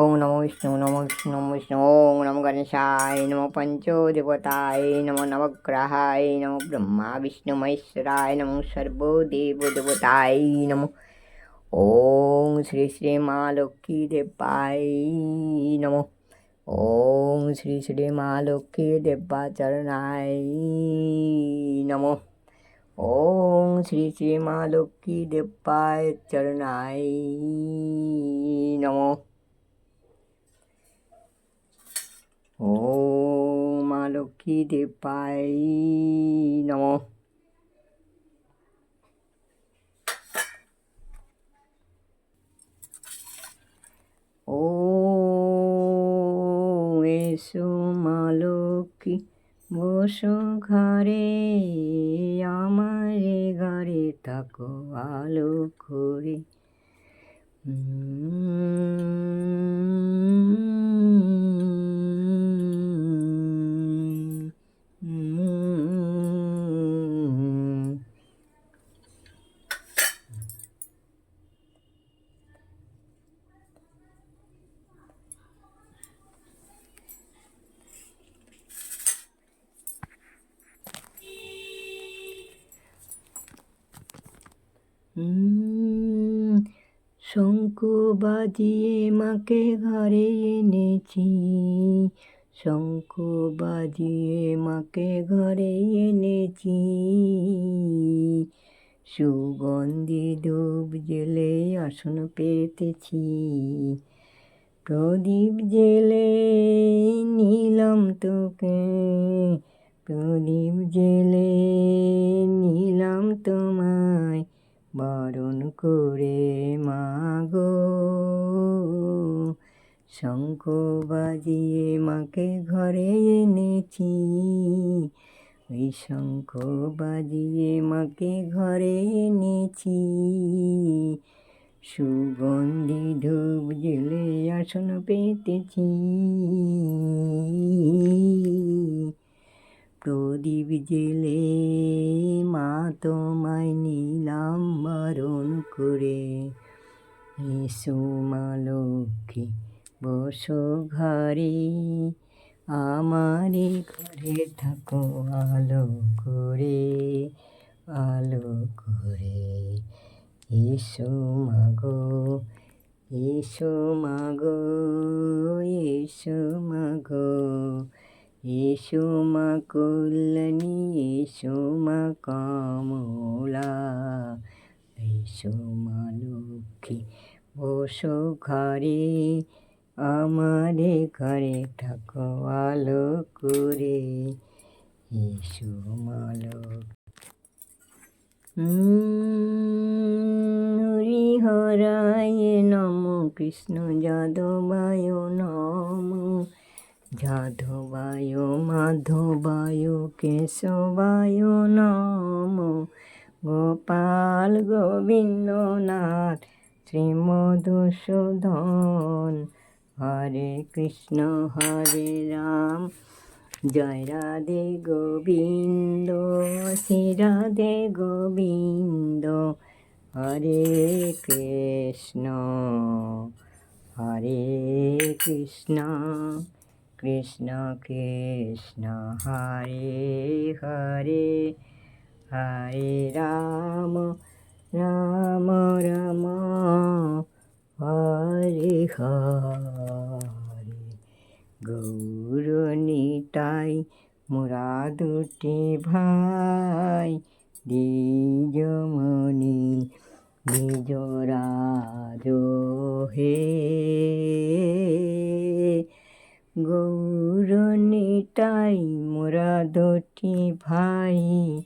ওং নমো বিষ্ণু নমো বিষ্ণু নমো বিষ্ণু ওং নমো গণেশায়, নমো পঞ্চদেবতায়, নমো নবগ্রহায়, নমো ব্রহ্মা বিষ্ণু মহেশ্বরায়, নমো সর্বদেব দেবতায়, নমো ওং শ্রী শ্রী মা লক্ষ্মী দেবায়, নমো ওং শ্রী শ্রী মা লক্ষ্মী দেবাচরণায়, নমো ওং শ্রী শ্রী মা লক্ষ্মী দেবায় চরণায়, নমো ও মা লক্ষ্মী দেবায় নম। ও এসো মা লক্ষ্মী, বসো ঘরে, আমারে ঘরে থাকো, আলো করে শঙ্খ বাজিয়ে মাকে ঘরে এনেছি। শঙ্খ বাজিয়ে মাকে ঘরে এনেছি। সুগন্ধি ধূপ জেলে আসন পেতেছি। প্রদীপ জেলে নিলাম তোকে। প্রদীপ জেলে নিলাম তোমায় বারণ করে মাগো। শঙ্খ বাজিয়ে মাকে ঘরে এনেছি। ওই শঙ্খ বাজিয়ে মাকে ঘরে এনেছি। সুগন্ধি ধূপ জেলে আসন পেতেছি। প্রদীপ জেলে মা তোমায় নিলাম বারণ করে এসো মা লক্ষ্মী বসো ঘরে আমারে ঘরে থাকো আলো করে আলো করে এসো মাগো এসো মাগো এসো মাগো এসো মা কল্যাণী, এসো মা কমলা। এসো মা লক্ষ্মী, বসো ঘরে, আমারে ঘরে থাকো, আলো করে। এসো মা হরি হরায় নম কৃষ্ণ যাদবায় নম। যাদবায় মাধবায় কেশবায় নম গোপাল গোবিন্দনাথ শ্রীমধুসূদন হরে কৃষ্ণ হরে রাম জয় রাধে গোবিন্দ শ্রী রাধে গোবিন্দ হরে কৃষ্ণ হরে কৃষ্ণ কৃষ্ণ কৃষ্ণ হরে হরে হরে রাম রাম রাম, হরে হরে। গৌর নিতাই মোরা দুটি ভাই দ্বিজমণি নিজরাজ হে। গৌর নিতাই মোরা দুটি ভাই।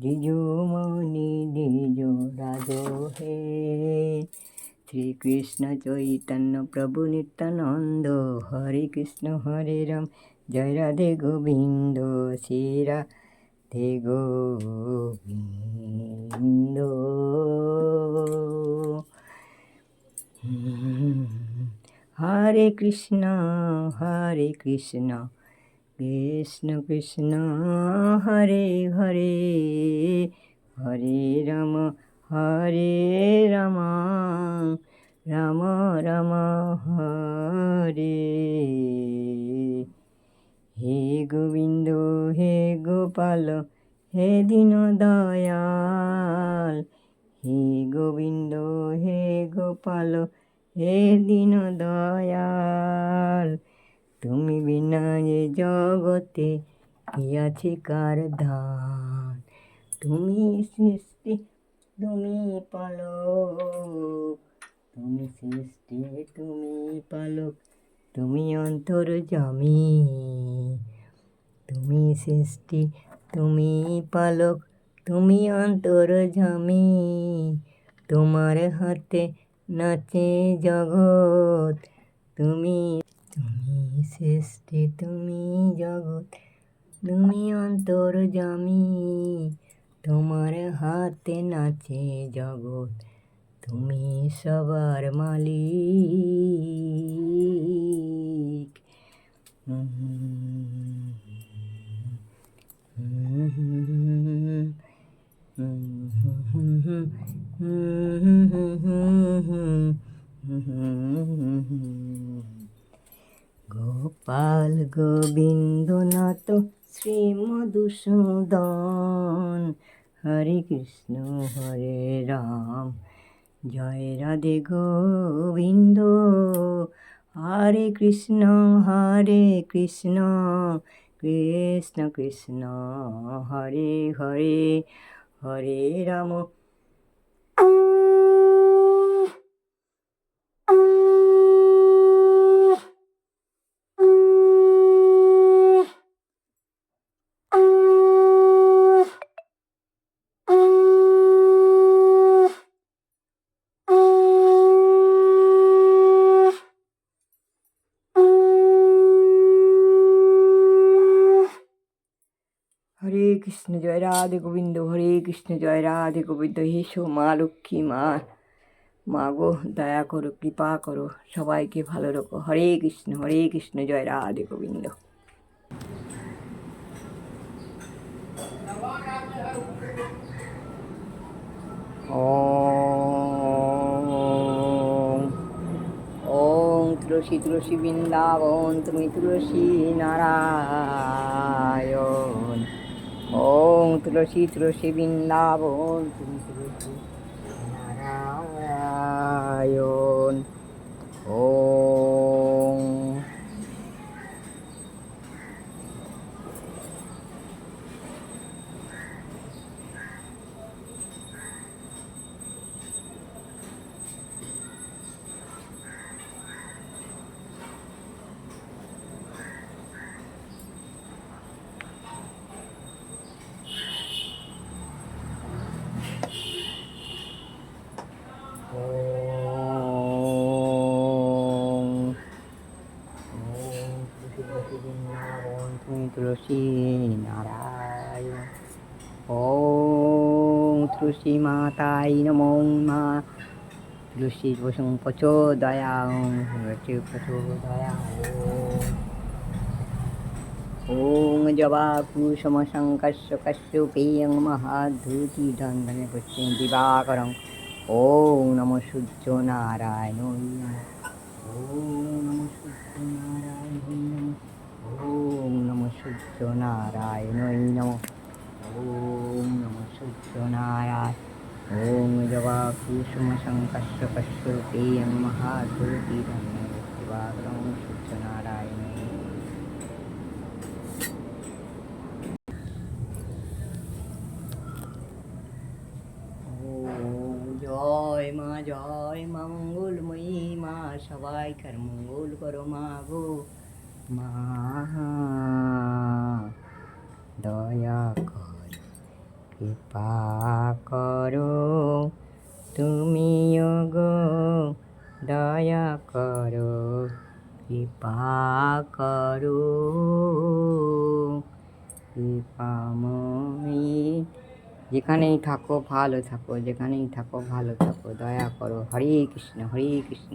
দ্বিজমণি দ্বিজরাজ হে। শ্রীকৃষ্ণ চৈতন্য প্রভু নিত্যানন্দ, হরে কৃষ্ণ, হরে রাম। জয় রাধে গোবিন্দ শ্রীরা ধে গোবিন্দ। হরে কৃষ্ণ হরে কৃষ্ণ কৃষ্ণ কৃষ্ণ হরে হরে হরে রাম হরে রাম রাম রাম হরে হে গোবিন্দ হে গোপাল হে দীন দয়াল হে গোবিন্দ হে গোপাল হে দীন দয়াল, তুমি বিনা এ জগতে কি আছে কার ধান? তুমি সৃষ্টি, তুমি পালক। তুমি সৃষ্টি, তুমি পালক, তুমি অন্তর জমি। তুমি সৃষ্টি, তুমি পালক, তুমি অন্তর জমি। তোমার হাতে নাচে জগৎ তুমি তুমি সৃষ্টি তুমি জগৎ তুমি অন্তর জমি তোমার হাতে নাচে জগৎ তুমি সবার মালিক গোপাল গোবিন্দনাথ শ্রী মধুসূদন হরে কৃষ্ণ, হরে রাম। জয় রাধে গোবিন্দ। হরে কৃষ্ণ হরে কৃষ্ণ। কৃষ্ণ কৃষ্ণ, হরে হরে। হরে রাম হরে কৃষ্ণ জয় রাধে গোবিন্দ, হরে কৃষ্ণ জয় রাধে গোবিন্দ হেসো মা লক্ষ্মী মা। মা গো, দয়া করো, কৃপা করো, সবাইকে ভালো রাখো। হরে কৃষ্ণ হরে কৃষ্ণ জয় রাধে গোবিন্দ। ওম তুলসী তুলসী বৃন্দাবন, তুমি তুলসী নারায়ণ। ওম তুলসী তুলসী বৃন্দাবন তুমি তুলসী নারায়ণ ওম ওম ওম তুলসী তুলসী বৃন্দাবন তুমি তুলসী নারায়ণ ওম তুলসী মাতাই নমো মা তুলসী বসুং তুলসী প্রচোদয়া ওম জবা কুসুম শঙ্কর্ষ কশ্যপেয়ং মহাধূতি দন্দনে পুষ্টিং দিবাকরং ওম নম সূর্য নারায়ণ ওম নম সূর্য নারায়ণ ওম নম সূর্য নারায়ণ নম ওম নম সূর্য নারায়ণ ওম জবা কুসুম শঙ্কর্ষ কশ্যপেয়ং মহাধূতি দন্দনে দিবাকরং সূর্য নারায়ণ ও জয় মা জয় মা মঙ্গলময়ী মা সবাইকার মঙ্গল করো মা গো মা দয়া কর কৃপা করো তুমিও গো, দয়া করো কৃপা করো কৃপাময়ী যেখানেই থাকো, ভালো থাকো, যেখানেই থাকো, ভালো থাকো, দয়া করো, হরে কৃষ্ণ হরে কৃষ্ণ।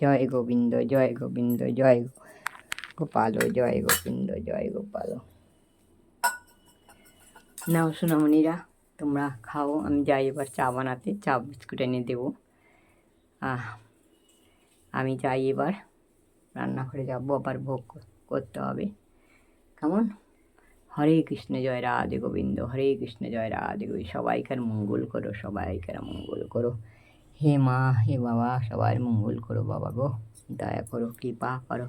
জয় গোবিন্দ জয় গোবিন্দ, জয় গোপাল, জয় গোবিন্দ, জয় গোপাল। নাও সোনামণিরা, তোমরা খাও, আমি যাই এবার চা বানাতে, চা বিস্কুট এনে দেবো। আমি যাই এবার, রান্নাঘরে যাব, আবার ভোগ কর- করতে হবে। কেমন? হরে কৃষ্ণ, জয় রাধে গোবিন্দ, হরে কৃষ্ণ, জয় রাধে গোবিন্দ, সবাইকার মঙ্গল করো, সবাইকার মঙ্গল করো। হে মা হে বাবা সবার মঙ্গল করো বাবা গো দয়া করো কৃপা করো।